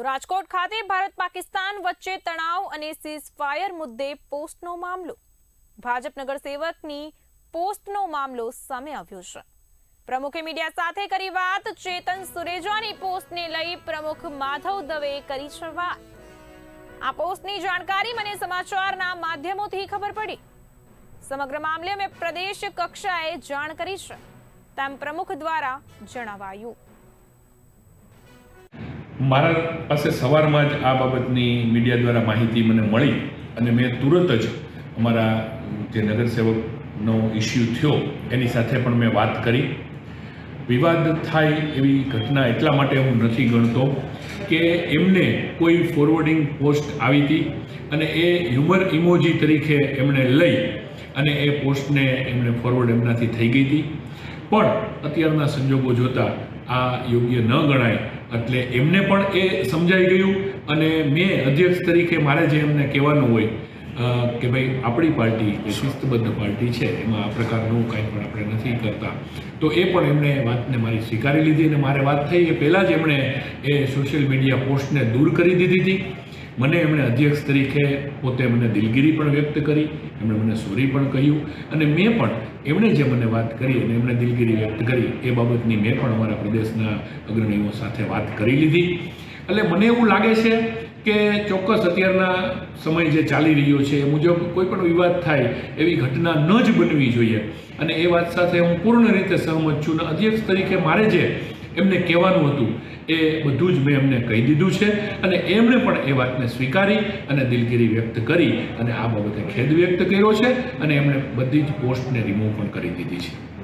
તો રાજકોટ ખાતે ભારત પાકિસ્તાન વચ્ચે તણાવ અને સીઝફાયર મુદ્દે પોસ્ટનો મામલો. ભાજપ નગરસેવકની પોસ્ટનો મામલો સામે આવ્યો છે. પ્રમુખે મીડિયા સાથે કરી વાત, ચેતન સુરેજાની પોસ્ટને લઈ પ્રમુખ માધવ દવે કરી છે વાત આ પોસ્ટની જાણકારી મને સમાચારના માધ્યમોથી ખબર પડી. સમગ્ર મામલે મેં પ્રદેશ કક્ષાએ જાણ કરી છે. તેમ પ્રમુખ દ્વારા જણાવાયું. મારા પાસે સવારમાં જ આ બાબતની મીડિયા દ્વારા માહિતી મને મળી અને મેં તુરંત જ અમારા જે નગરસેવકનો ઇસ્યુ થયો, એની સાથે પણ મેં વાત કરી. વિવાદ થાય એવી ઘટના એટલા માટે હું નથી ગણતો કે એમને કોઈ ફોરવર્ડિંગ પોસ્ટ આવી હતી અને એ હ્યુમર ઇમોજી તરીકે એમણે લઈ અને એ પોસ્ટને એમણે ફોરવર્ડ એમનાથી થઈ ગઈ હતી. પણ અત્યારના સંજોગો જોતા આ યોગ્ય ન ગણાય. એટલે એમને પણ એ સમજાઈ ગયું અને મેં અધ્યક્ષ તરીકે મારે જે એમને કહેવાનું હોય કે ભાઈ આપણી પાર્ટી એ શિસ્તબદ્ધ પાર્ટી છે, એમાં આ પ્રકારનું કાંઈ પણ આપણે નથી કરતા. તો એ પણ એમણે વાતને મારી સ્વીકારી લીધી અને મારે વાત થઈ એ પહેલાં જ એમણે એ સોશિયલ મીડિયા પોસ્ટને દૂર કરી દીધી હતી. મને એમણે અધ્યક્ષ તરીકે પોતે મને દિલગીરી પણ વ્યક્ત કરી, એમણે મને સોરી પણ કહ્યું અને મેં પણ એમણે જે મને વાત કરી અને એમણે દિલગીરી વ્યક્ત કરી એ બાબતની મેં પણ અમારા પ્રદેશના અગ્રણીઓ સાથે વાત કરી લીધી. એટલે મને એવું લાગે છે કે ચોક્કસ અત્યારના સમય જે ચાલી રહ્યો છે એ મુજબ કોઈ પણ વિવાદ થાય એવી ઘટના ન જ બનવી જોઈએ. અને એ વાત સાથે હું પૂર્ણ રીતે સહમત છું અને અધ્યક્ષ તરીકે મારે જે એમને કહેવાનું હતું. એ બધું જ મેં એમને કહી દીધું છે અને એમણે પણ એ વાતને સ્વીકારી અને દિલગીરી વ્યક્ત કરી અને આ બાબતે ખેદ વ્યક્ત કર્યો છે અને એમણે બધી જ પોસ્ટને રિમૂવ પણ કરી દીધી છે.